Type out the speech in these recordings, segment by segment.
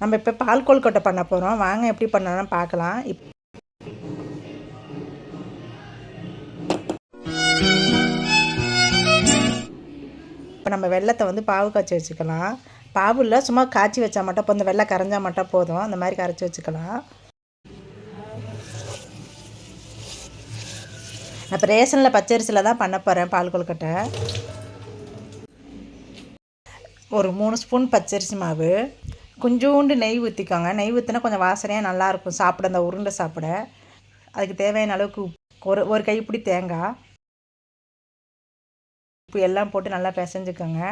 நம்ம இப்போ பால் கொழுக்கட்டை பண்ண போகிறோம் வாங்க எப்படி பண்ணலாம் பார்க்கலாம். இப் இப்போ நம்ம வெள்ளத்தை வந்து பாவு காய்ச்சி வச்சுக்கலாம். பாவு இல்லை சும்மா காய்ச்சி வச்சா மட்டும் இப்போ இந்த வெள்ளை கரைஞ்சா மட்டும் போதும். அந்த மாதிரி கரைச்சி வச்சுக்கலாம். நான் இப்போ ரேஷனில் பச்சரிசியில் தான் பண்ண போகிறேன் பால் கொழுக்கட்டை. ஒரு மூணு ஸ்பூன் பச்சரிசி மாவு. கொஞ்சோண்டு நெய் ஊற்றிக்கோங்க நெய் ஊற்றினா கொஞ்சம் வாசனையாக நல்லாயிருக்கும் சாப்பிட அந்த உருண்டை சாப்பிட. அதுக்கு தேவையான அளவுக்கு உப்பு ஒரு ஒரு கைப்பிடி தேங்காய் உப்பு எல்லாம் போட்டு நல்லா பிசைஞ்சுக்கோங்க.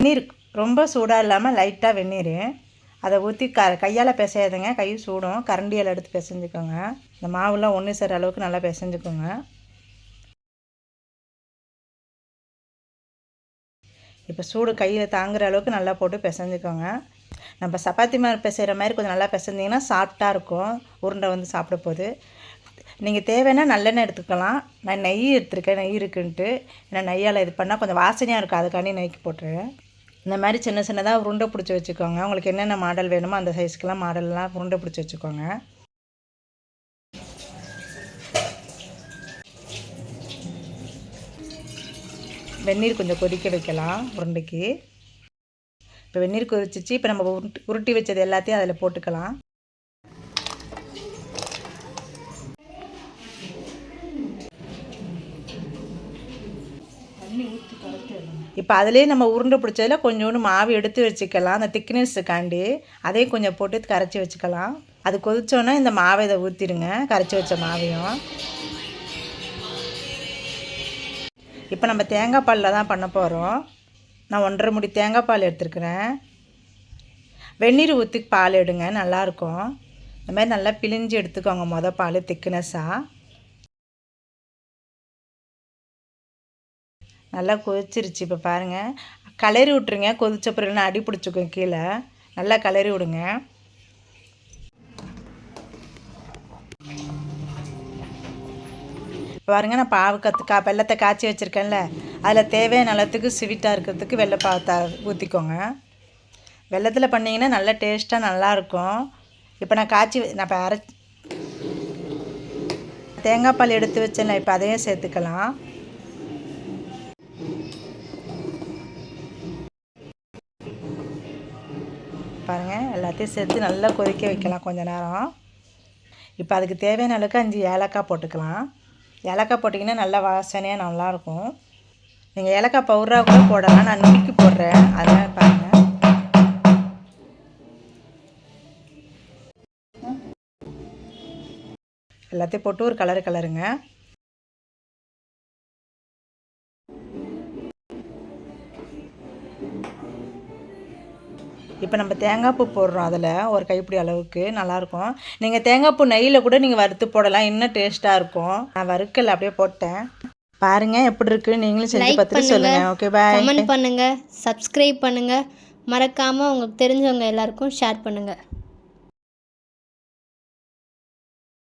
வெந்நீர் ரொம்ப சூடாக இல்லாமல் லைட்டாக வெந்நீர். அதை ஊற்றி க கையால் பிசையாதுங்க. கை சூடும். கரண்டியால் எடுத்து பிசைஞ்சுக்கோங்க. இந்த மாவுலாம் ஒன்று சேர அளவுக்கு நல்லா பிசைஞ்சுக்கோங்க. இப்போ சூடு கையில் தாங்குற அளவுக்கு நல்லா போட்டு பிசைஞ்சுக்கோங்க. நம்ம சப்பாத்தி மாதிரி பிசைகிற மாதிரி கொஞ்சம் நல்லா பிசைஞ்சிங்கன்னா சாஃப்டாக இருக்கும். உருண்டை வந்து சாப்பிட போது. நீங்கள் தேவைன்னா நல்லெண்ணெய் எடுத்துக்கலாம். நான் நெய் எடுத்துருக்கேன். நெய் இருக்குன்ட்டு. ஏன்னா நெய்யால் இது பண்ணால் கொஞ்சம் வாசனையாக இருக்கும். அதுக்காண்டி நெய்க்கு போட்டுருவேன் இந்த மாதிரி சின்ன சின்னதாக உருண்டை பிடிச்சி வச்சுக்கோங்க. உங்களுக்கு என்னென்ன மாடல் வேணுமோ அந்த சைஸ்க்கெலாம் மாடல்லாம் உருண்டை பிடிச்சி வச்சுக்கோங்க. வெந்நீர் கொஞ்சம் கொதிக்க வைக்கலாம் உருண்டைக்கு. இப்போ வெந்நீர் கொதிச்சிச்சு இப்போ நம்ம உருட்டி உருட்டி வச்சது எல்லாத்தையும் அதில் போட்டுக்கலாம். இப்போ அதிலே நம்ம உருண்டை பிடிச்சதில் கொஞ்சோண்டு மாவு எடுத்து வச்சுக்கலாம். அந்த திக்னஸ்ஸுக்காண்டி அதையும் கொஞ்சம் போட்டு கரைச்சி வச்சுக்கலாம். அது கொதிச்சோன்னே இந்த மாவை இதை ஊற்றிடுங்க கரைச்சி வச்ச மாவையும். இப்போ நம்ம தேங்காய் பாலில் தான் பண்ண போகிறோம் நான் ஒன்றரை முடி தேங்காய் பால் எடுத்துருக்குறேன். வெந்நீர் ஊற்றி பால் எடுங்க நல்லாயிருக்கும். இந்த மாதிரி நல்லா பிழிஞ்சு எடுத்துக்கோங்க மொதல் பால் திக்னஸ்ஸாக நல்லா கொதிச்சிருச்சு இப்போ பாருங்கள் கலரி விட்ருங்க கொதிச்ச பிறகு அடி பிடிச்சிக்கும் கீழே. நல்லா கலரி விடுங்க. பாருங்க நான் பாவு வெள்ளத்தை காய்ச்சி வச்சுருக்கேன்ல. அதில் தேவையான அளத்துக்கு ஸ்வீட்டாக இருக்கிறதுக்கு வெள்ளை ஊற்றிக்கோங்க வெள்ளத்தில் பண்ணிங்கன்னா நல்லா டேஸ்ட்டாக நல்லாயிருக்கும். இப்போ நான் காய்ச்சி நான் இப்போ அரை தேங்காய் பால் எடுத்து வச்சேன்ல இப்போ அதையும் சேர்த்துக்கலாம். பாருங்கள் எல்லாத்தையும் சேர்த்து நல்லா கொதிக்க வைக்கலாம் கொஞ்சம் நேரம். இப்போ அதுக்கு தேவையான அளவுக்கு அஞ்சு ஏலக்காய் போட்டுக்கலாம். ஏலக்காய் போட்டிங்கன்னா நல்லா வாசனையாக நல்லாயிருக்கும். நீங்கள் ஏலக்காய் பவுடராக கூட போடலாம். நான் நுணுக்கி போடுறேன். அதெல்லாம் பாருங்கள் எல்லாத்தையும் போட்டு ஒரு கலர் கலருங்க இப்போ நம்ம தேங்காய் பூ போடுறோம் அதில் ஒரு கைப்பிடி அளவுக்கு நல்லாயிருக்கும். நீங்கள் தேங்காய் பூ நெய்யில் கூட நீங்கள் வறுத்து போடலாம் இன்னும் டேஸ்ட்டாக இருக்கும். நான் வறுக்கல அப்படியே போட்டேன். பாருங்க எப்படி இருக்கு? நீங்களும் செஞ்சு பார்த்துட்டு சொல்லுங்க. ஓகே பாய் கமெண்ட் பண்ணுங்கள் சப்ஸ்கிரைப் பண்ணுங்கள் மறக்காமல் உங்களுக்கு தெரிஞ்சவங்க எல்லாருக்கும் ஷேர் பண்ணுங்கள்